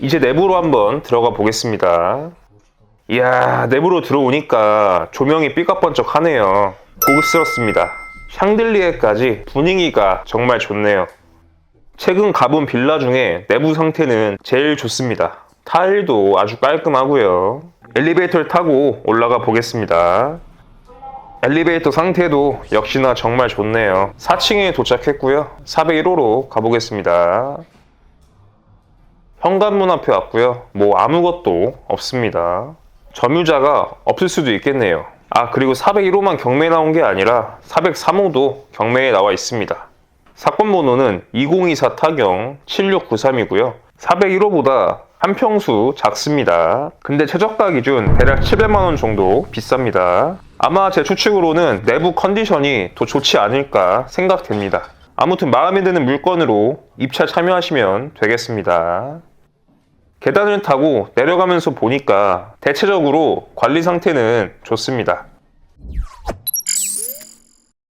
이제 내부로 한번 들어가 보겠습니다. 이야, 내부로 들어오니까 조명이 삐까번쩍하네요. 고급스럽습니다. 샹들리에까지 분위기가 정말 좋네요. 최근 가본 빌라 중에 내부 상태는 제일 좋습니다. 타일도 아주 깔끔하고요. 엘리베이터를 타고 올라가 보겠습니다. 엘리베이터 상태도 역시나 정말 좋네요. 4층에 도착했고요. 401호로 가보겠습니다. 현관문 앞에 왔고요. 뭐 아무것도 없습니다. 점유자가 없을 수도 있겠네요. 아, 그리고 401호만 경매에 나온 게 아니라 403호도 경매에 나와 있습니다. 사건 번호는 2024 타경 7693이고요. 401호보다 한 평수 작습니다. 근데 최저가 기준 대략 700만원 정도 비쌉니다. 아마 제 추측으로는 내부 컨디션이 더 좋지 않을까 생각됩니다. 아무튼 마음에 드는 물건으로 입찰 참여하시면 되겠습니다. 계단을 타고 내려가면서 보니까 대체적으로 관리 상태는 좋습니다.